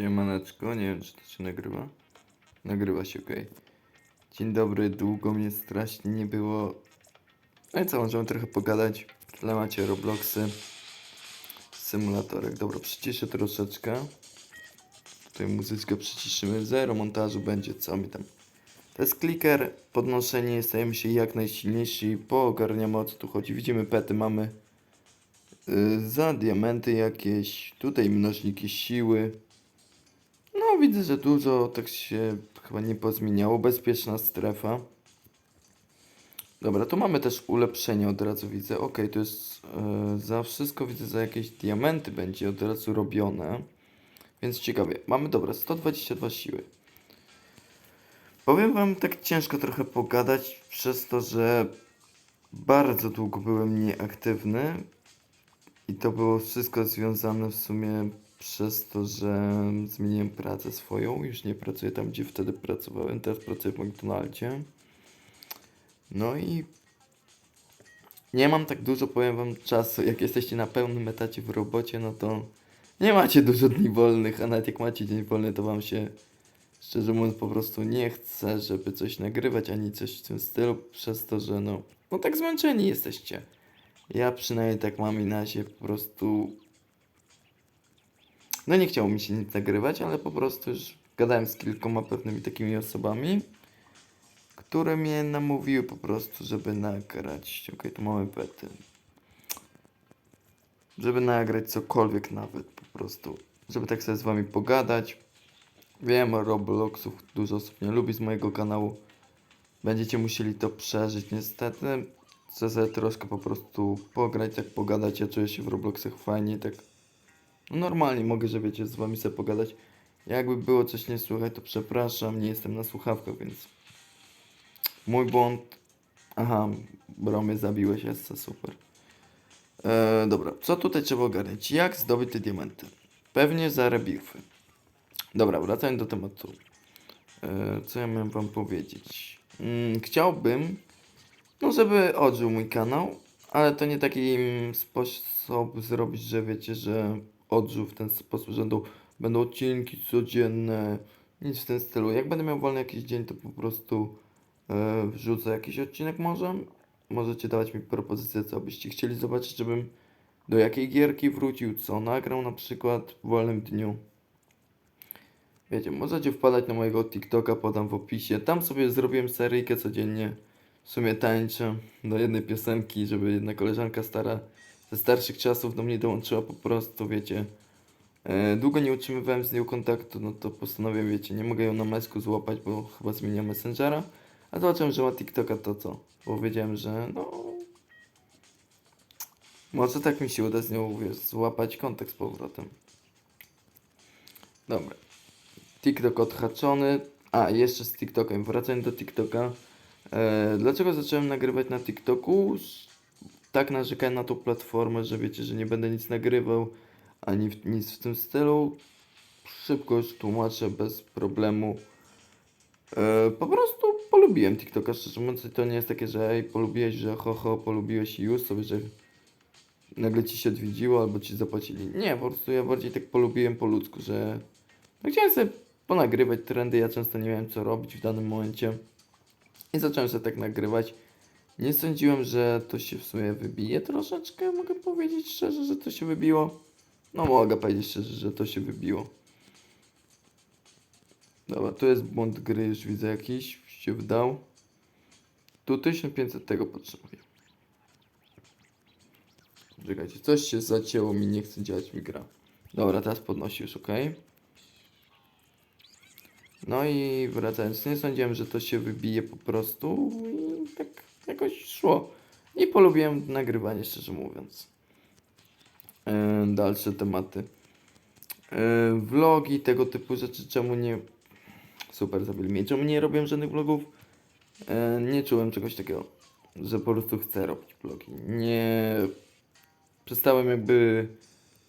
Siemaneczko, nie wiem czy to się nagrywa. Nagrywa się, okej. Dzień dobry, długo mnie strasznie nie było. No i co, możemy trochę pogadać. W tle macie Robloxy. Symulatorek. Dobra, przyciszę troszeczkę. Tutaj muzyczkę przyciszymy. Zero montażu będzie, co mi tam. To jest kliker, podnoszenie, stajemy się jak najsilniejsi, poogarniamy o co tu chodzi. Widzimy pety, mamy y, za diamenty jakieś, tutaj mnożniki siły. No widzę, że dużo tak się chyba nie pozmieniało. Bezpieczna strefa. Dobra, tu mamy też ulepszenie od razu widzę. Ok, to jest e, za wszystko widzę, za jakieś diamenty będzie od razu robione. Więc ciekawie. Mamy dobra, 122 siły. Powiem wam, tak ciężko trochę pogadać przez to, że bardzo długo byłem nieaktywny. I to było wszystko związane w sumie przez to, że zmieniłem pracę swoją. Już nie pracuję tam, gdzie wtedy pracowałem. Teraz pracuję w McDonaldzie. No i nie mam tak dużo, powiem wam, czasu. Jak jesteście na pełnym etacie w robocie, no to nie macie dużo dni wolnych, a nawet jak macie dzień wolny, to wam się szczerze mówiąc po prostu nie chce, żeby coś nagrywać, ani coś w tym stylu, przez to, że no, no tak zmęczeni jesteście. Ja przynajmniej tak mam i na razie po prostu no nie chciało mi się nic nagrywać, ale po prostu już gadałem z kilkoma pewnymi takimi osobami, które mnie namówiły po prostu, żeby nagrać. Okej, tu mamy pety. Żeby nagrać cokolwiek nawet po prostu. Żeby tak sobie z wami pogadać. Wiem, Robloxów dużo osób nie lubi z mojego kanału. Będziecie musieli to przeżyć niestety. Chcę sobie troszkę po prostu pograć, tak pogadać. Ja czuję się w Robloxach fajnie, tak normalnie mogę, że wiecie, z wami sobie pogadać. Jakby było coś nie słychać, to przepraszam, nie jestem na słuchawkach, więc mój błąd. Aha, bromie zabiłeś, jest super. E, dobra, co tutaj trzeba ogarnąć? Jak zdobyć te diamenty? Pewnie za rebirfy. Dobra, wracając do tematu. E, co ja miałem wam powiedzieć? Mm, chciałbym, no żeby odżył mój kanał, ale to nie taki sposób zrobić, że wiecie, że odżył w ten sposób, że będą, będą odcinki codzienne, nic w tym stylu. Jak będę miał wolny jakiś dzień, to po prostu e, wrzucę jakiś odcinek może. Możecie dawać mi propozycje, co byście chcieli zobaczyć, żebym do jakiej gierki wrócił, co nagrał na przykład w wolnym dniu. Wiecie, możecie wpadać na mojego TikToka, podam w opisie. Tam sobie zrobiłem seryjkę codziennie. W sumie tańczę do jednej piosenki, żeby jedna koleżanka stara ze starszych czasów do mnie dołączyła po prostu, wiecie. E, długo nie utrzymywałem z nią kontaktu, no to postanowiłem, wiecie, nie mogę ją na mesku złapać, bo chyba zmienia Messengera. A zobaczyłem, że ma TikToka, to co? Bo wiedziałem, że no... Może tak mi się uda z nią, wiesz, złapać kontakt z powrotem. Dobra. TikTok odhaczony. A, jeszcze z TikTokiem. Wracając do TikToka. E, dlaczego zacząłem nagrywać na TikToku? Tak narzekałem na tą platformę, że wiecie, że nie będę nic nagrywał, ani w, nic w tym stylu. Szybko już tłumaczę, bez problemu. E, po prostu polubiłem TikToka, szczerze mówiąc, to nie jest takie, że ej, polubiłeś, że ho, ho, polubiłeś i już sobie, że nagle ci się odwiedziło albo ci zapłacili. Nie, po prostu ja bardziej tak polubiłem po ludzku, że no chciałem sobie ponagrywać trendy, ja często nie miałem co robić w danym momencie i zacząłem sobie tak nagrywać. Nie sądziłem, że to się w sumie wybije troszeczkę, mogę powiedzieć szczerze, że to się wybiło. No mogę powiedzieć szczerze, że to się wybiło. Dobra, tu jest błąd gry, już widzę jakiś, się wdał. Tu 1500 tego potrzebuję. Czekajcie, coś się zacięło mi, nie chce działać mi gra. Dobra, teraz podnosi już, ok. No i wracając, nie sądziłem, że to się wybije po prostu i tak jakoś szło. I polubiłem nagrywanie, szczerze mówiąc. E, dalsze tematy. E, vlogi, tego typu rzeczy, czemu nie... Super, zabili mnie. Czemu nie robiłem żadnych vlogów? E, nie czułem czegoś takiego, że po prostu chcę robić vlogi. Nie... Przestałem jakby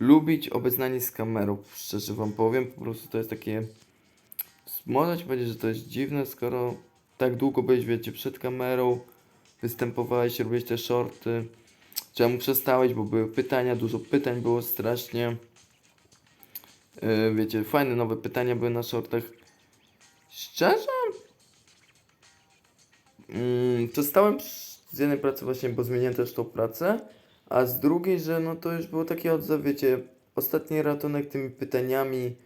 lubić obeznanie z kamerą, szczerze wam powiem. Po prostu to jest takie... Można ci powiedzieć, że to jest dziwne, skoro tak długo byłeś, wiecie, przed kamerą, występowałeś, robiłeś te shorty. Czemu przestałeś, bo były pytania, dużo pytań było strasznie. Yy, wiecie, fajne nowe pytania były na shortach. Szczerze? Mm, to stałem z jednej pracy właśnie, bo zmieniłem też tą pracę, a z drugiej, że no to już było takie odzew, wiecie, ostatni ratunek tymi pytaniami.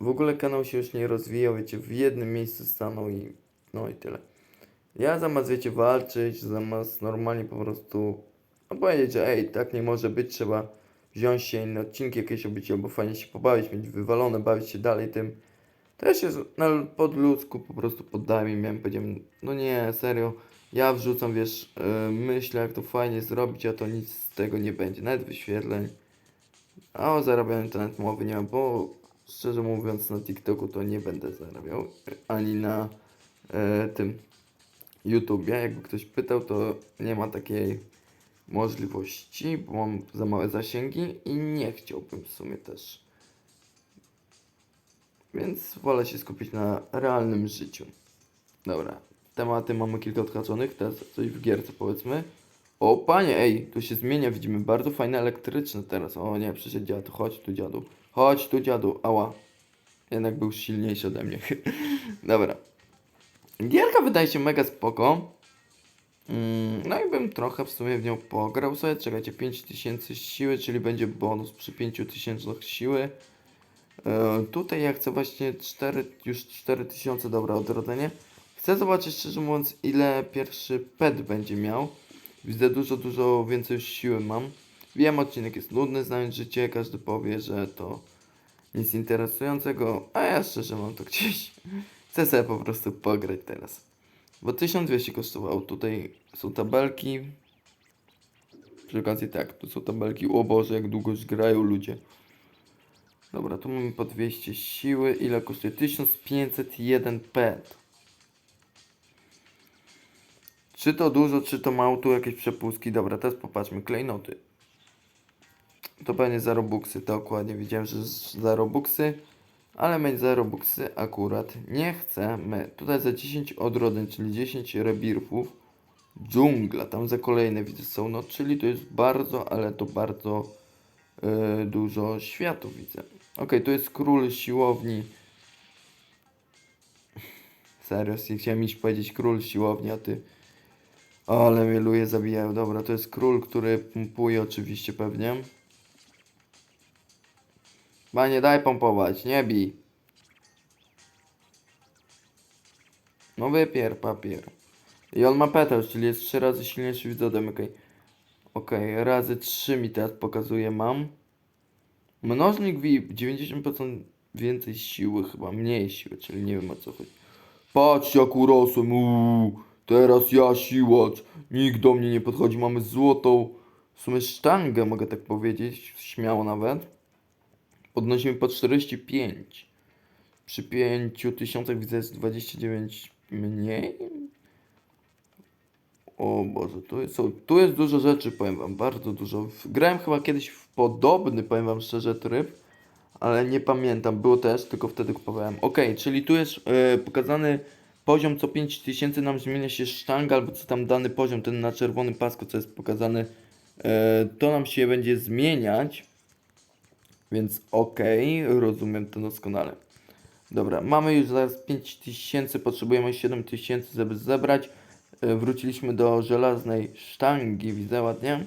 W ogóle kanał się już nie rozwijał, wiecie, w jednym miejscu stanął i no i tyle. Ja zamiast, wiecie, walczyć, zamiast normalnie po prostu no powiedzieć, że ej, tak nie może być, trzeba wziąć się inne odcinki jakieś obić, albo fajnie się pobawić, mieć wywalone, bawić się dalej tym. Ja się z- na pod ludzku po prostu poddałem i miałem, powiedziałem, no nie, serio, ja wrzucam, wiesz, yy, myślę jak to fajnie zrobić, a to nic z tego nie będzie, nawet wyświetleń. A o zarabianiu to nawet mowy nie ma, bo szczerze mówiąc na TikToku to nie będę zarabiał, ani na e, tym YouTubie. Jakby ktoś pytał, to nie ma takiej możliwości, bo mam za małe zasięgi i nie chciałbym w sumie też. Więc wolę się skupić na realnym życiu. Dobra, tematy mamy kilka odhaczonych, teraz coś w gierce powiedzmy. O panie, ej, tu się zmienia, widzimy bardzo fajne elektryczne teraz. O nie, przyszedł dziadu, chodź tu dziadu. Chodź tu dziadu, ała. Jednak był silniejszy ode mnie. Dobra. Gierka wydaje się mega spoko. Mm, no i bym trochę w sumie w nią pograł sobie. Czekajcie, 5000 siły, czyli będzie bonus przy 5000 siły. E, tutaj ja chcę właśnie 4, już 4000, dobra, odrodzenie. Chcę zobaczyć szczerze mówiąc ile pierwszy pet będzie miał. Widzę dużo, dużo więcej siły mam. Wiem, odcinek jest nudny, znając życie, każdy powie, że to nic interesującego, a ja szczerze mam to gdzieś. Chcę sobie po prostu pograć teraz. Bo 1200 kosztowało. Tutaj są tabelki. Przy okazji tak, tu są tabelki. O Boże, jak długo grają ludzie. Dobra, tu mamy po 200 siły. Ile kosztuje? 1501 pet. Czy to dużo, czy to mało? Tu jakieś przepustki. Dobra, teraz popatrzmy. Klejnoty. To pewnie za robuxy. Dokładnie widziałem, że za robuxy. Ale mieć za robuxy akurat nie chcemy. Tutaj za 10 odrodzeń, czyli 10 rebirfów. Dżungla, tam za kolejne widzę są. No, czyli to jest bardzo, ale to bardzo e, dużo światów widzę. Okej, tu jest król siłowni. Serio, chciałem iść powiedzieć król siłowni, a ty... O, ale mnie luje zabijają. Dobra, to jest król, który pompuje oczywiście pewnie. Panie, daj pompować, nie bij. No wypier papier. I on ma petal, czyli jest 3 razy silniejszy widzodem, okej. Okej, razy 3 mi teraz pokazuje, mam. Mnożnik VIP, 90% więcej siły chyba, mniej siły, czyli nie wiem o co chodzi. Patrz jak urosłem, uuu, teraz ja siłacz, nikt do mnie nie podchodzi, mamy złotą, w sumie sztangę mogę tak powiedzieć, śmiało nawet. Podnosimy po 45. Przy 5000 widzę jest 29 mniej. O Boże, tu jest, tu jest dużo rzeczy, powiem wam, bardzo dużo. Grałem chyba kiedyś w podobny, powiem wam szczerze, tryb, ale nie pamiętam, było też, tylko wtedy kupowałem. Ok, czyli tu jest e, pokazany poziom, co 5000 nam zmienia się sztanga, albo co tam dany poziom, ten na czerwonym pasku, co jest pokazany, e, to nam się będzie zmieniać. Więc okej, rozumiem to doskonale. Dobra, mamy już zaraz 5000, potrzebujemy 7000, żeby zebrać. E, Wróciliśmy do żelaznej sztangi, widzę ładnie.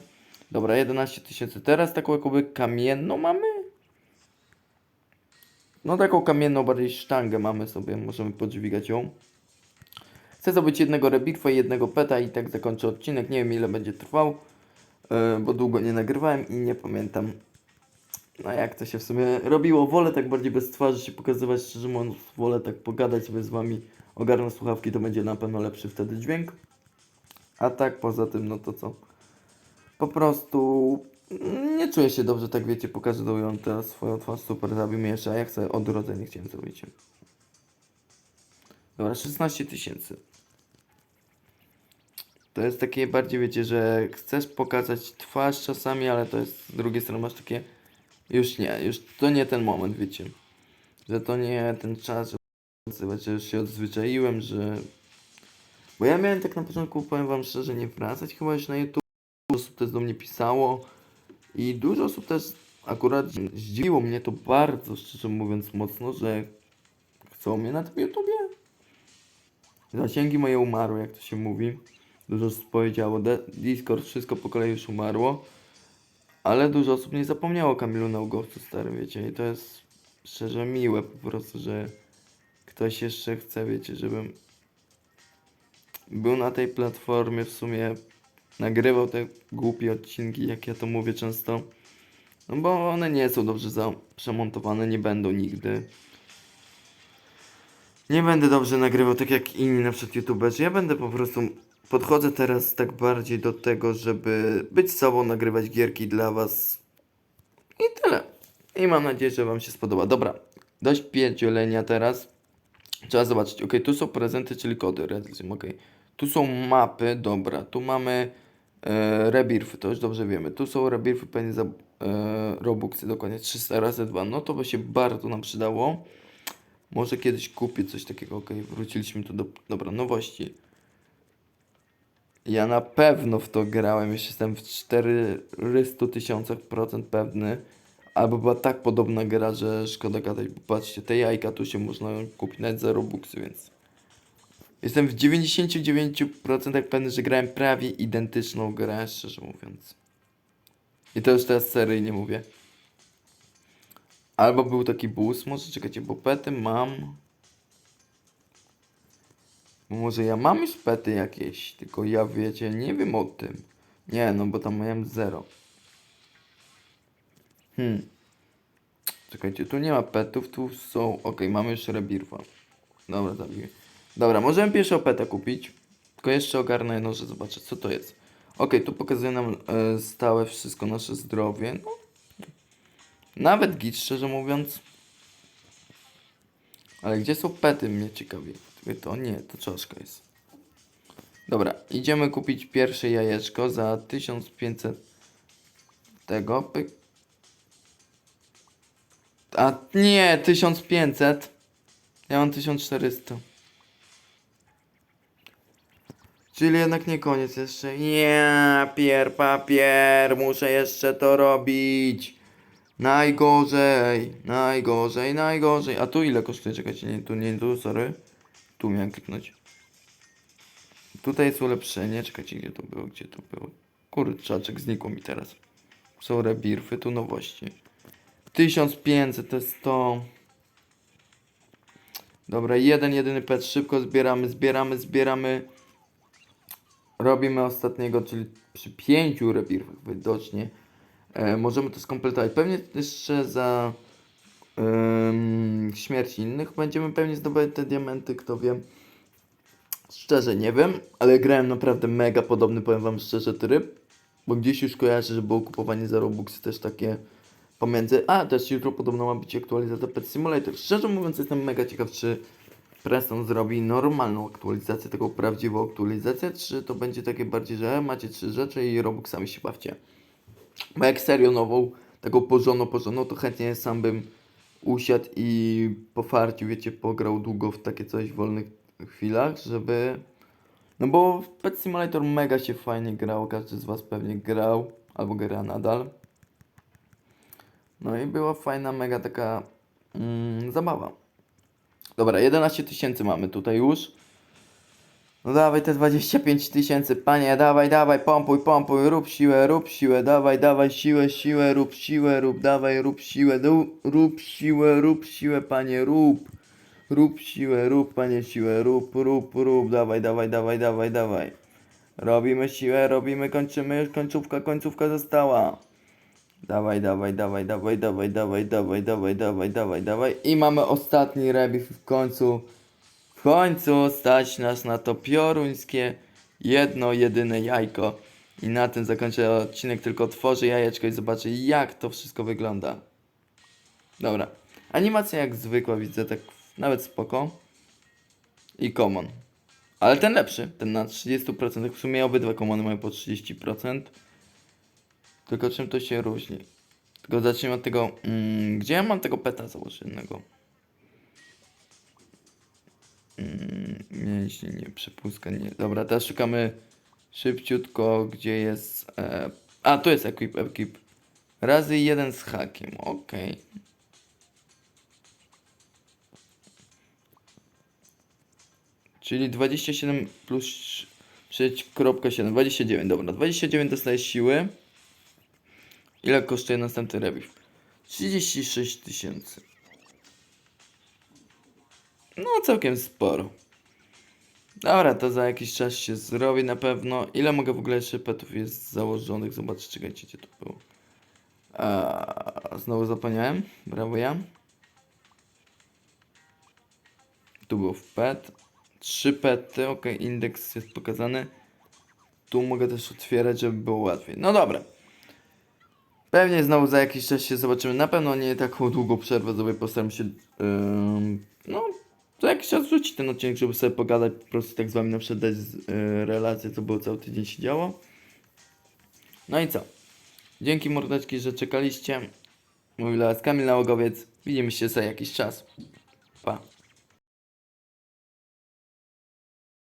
Dobra, 11 tysięcy. Teraz taką jakoby kamienną mamy? No taką kamienną bardziej sztangę mamy sobie, możemy podźwigać ją. Chcę zdobyć jednego rebirfa i jednego peta i tak zakończę odcinek. Nie wiem ile będzie trwał, e, bo długo nie nagrywałem i nie pamiętam no jak to się w sumie robiło? Wolę tak bardziej bez twarzy się pokazywać, szczerze mówiąc, wolę tak pogadać sobie z wami, ogarnąć słuchawki, to będzie na pewno lepszy wtedy dźwięk. A tak poza tym, no to co? Po prostu mm, nie czuję się dobrze, tak wiecie, pokazują teraz swoją twarz, super, mnie jeszcze, a ja chcę odrodzenie chciałem zrobić. Dobra, 16 tysięcy. To jest takie bardziej, wiecie, że chcesz pokazać twarz czasami, ale to jest z drugiej strony masz takie już nie, już to nie ten moment, wiecie. Że to nie ten czas, że już się odzwyczaiłem, że... Bo ja miałem tak na początku, powiem wam szczerze, nie wracać chyba już na YouTube. Dużo osób też do mnie pisało i dużo osób też akurat zdziwiło mnie to bardzo, szczerze mówiąc, mocno, że chcą mnie na tym YouTubie. Zasięgi moje umarły, jak to się mówi. Dużo osób powiedziało, Discord, wszystko po kolei już umarło. Ale dużo osób nie zapomniało Kamilu Naugowcu, stary, wiecie. I to jest szczerze miłe po prostu, że ktoś jeszcze chce, wiecie, żebym był na tej platformie w sumie, nagrywał te głupie odcinki, jak ja to mówię często. No bo one nie są dobrze za przemontowane, nie będą nigdy. Nie będę dobrze nagrywał tak jak inni na przykład youtuberzy. Ja będę po prostu podchodzę teraz tak bardziej do tego, żeby być sobą, nagrywać gierki dla was. I tyle. I mam nadzieję, że wam się spodoba. Dobra, dość pierdzielenia teraz. Trzeba zobaczyć. Ok, tu są prezenty, czyli kody. Ok. Tu są mapy, dobra. Tu mamy e, rebirfy, to już dobrze wiemy. Tu są rebirfy pewnie za e, Robuxy, dokładnie 300 razy 2. No to by się bardzo nam przydało. Może kiedyś kupię coś takiego, ok. Wróciliśmy tu do, dobra, nowości. Ja na pewno w to grałem, już jestem w 400 tysiącach procent pewny. Albo była tak podobna gra, że szkoda gadać, bo patrzcie, te jajka tu się można kupić nawet za Robuxy, więc... Jestem w 99% pewny, że grałem prawie identyczną grę, szczerze mówiąc. I to już teraz seryjnie mówię. Albo był taki bus, może czekajcie, bo pety mam... Może ja mam już pety jakieś, tylko ja wiecie, nie wiem o tym. Nie, no bo tam miałem zero. Hmm. Czekajcie, tu nie ma petów, tu są... Okej, mamy już rebirfa. Dobra, zabiję. Dobra, możemy pierwszego peta kupić. Tylko jeszcze ogarnę jedną rzecz, zobaczę co to jest. Okej, tu pokazuje nam e, stałe wszystko nasze zdrowie. No. Nawet git, szczerze mówiąc. Ale gdzie są pety, mnie ciekawi. To nie, to czaszka jest. Dobra, idziemy kupić pierwsze jajeczko za 1500 tego. Pyk. A nie, 1500. Ja mam 1400. Czyli jednak nie koniec jeszcze. Nie, pier papier, muszę jeszcze to robić. Najgorzej, najgorzej, najgorzej. A tu ile kosztuje? Czekajcie, nie tu, nie tu, sorry. Tu miałem kliknąć. Tutaj jest ulepszenie. Czekajcie, gdzie to było, gdzie to było. Kurczaczek, znikło mi teraz. Są rebirfy, tu nowości. 1500 to jest to. Dobra, jeden, jedyny pet. Szybko zbieramy, zbieramy, zbieramy. Robimy ostatniego, czyli przy pięciu rebirfach widocznie. E, możemy to skompletować. Pewnie jeszcze za em, śmierć innych będziemy pewnie zdobywać te diamenty, kto wie. Szczerze nie wiem, ale grałem naprawdę mega podobny, powiem wam szczerze, tryb. Bo gdzieś już kojarzę, że było kupowanie za Robuxy też takie pomiędzy. A, też jutro podobno ma być aktualizacja Pet Simulator. Szczerze mówiąc, jestem mega ciekaw, czy Preston zrobi normalną aktualizację, taką prawdziwą aktualizację, czy to będzie takie bardziej, że macie trzy rzeczy i Robuxami się bawcie. Bo jak serio nową, taką porządną, porządną, to chętnie sam bym usiadł i pofarcił, wiecie, pograł długo w takie coś w wolnych chwilach, żeby... No bo w Pet Simulator mega się fajnie grało, każdy z was pewnie grał, albo gra nadal. No i była fajna, mega taka mm, zabawa. Dobra, 11 tysięcy mamy tutaj już. No dawaj te 25 tysięcy, panie, dawaj, dawaj, pompuj, pompuj, rób siłę, rób siłę, dawaj, dawaj, siłę, siłę, rób siłę, rób, dawaj, rób siłę, du, rób siłę, rób siłę, panie, rób. Rób siłę, rób, panie, siłę, rób, rób, rób, dawaj, dawaj, dawaj, dawaj, dawaj. Robimy siłę, robimy, kończymy, już końcówka, końcówka została. Dawaj, dawaj, dawaj, dawaj, dawaj, dawaj, dawaj, dawaj, dawaj, dawaj, dawaj. I mamy ostatni rebif w końcu. W końcu stać nas na to pioruńskie jedno, jedyne jajko. I na tym zakończę odcinek, tylko otworzę jajeczko i zobaczę jak to wszystko wygląda. Dobra. Animacja jak zwykła widzę, tak nawet spoko. I common. Ale ten lepszy, ten na 30%. W sumie obydwa commony mają po 30%. Tylko czym to się różni? Tylko zacznijmy od tego, mm, gdzie ja mam tego peta założonego? Mm, mięśnie, nie, przepustka, nie. Dobra, teraz szukamy szybciutko, gdzie jest... E... A, tu jest equip, equip. Razy jeden z hakiem, okej. Czyli 27 plus 6,7, 29, dobra. 29 dostaje siły. Ile kosztuje następny rewiw? 36 tysięcy. No, całkiem sporo. Dobra, to za jakiś czas się zrobi na pewno. Ile mogę w ogóle jeszcze petów jest założonych? Zobaczcie, czekajcie, gdzie to było. A, znowu zapomniałem. Brawo ja. Tu był pet. Trzy pety, ok, indeks jest pokazany. Tu mogę też otwierać, żeby było łatwiej. No dobra. Pewnie znowu za jakiś czas się zobaczymy. Na pewno nie taką długą przerwę sobie postaram się. ym, no, za jakiś czas wrzucić ten odcinek, żeby sobie pogadać, po prostu tak z wami na przykład dać yy, relację, co było cały tydzień się działo. No i co? Dzięki mordeczki, że czekaliście. Mówił dla was Kamil Nałogowiec. Widzimy się za jakiś czas.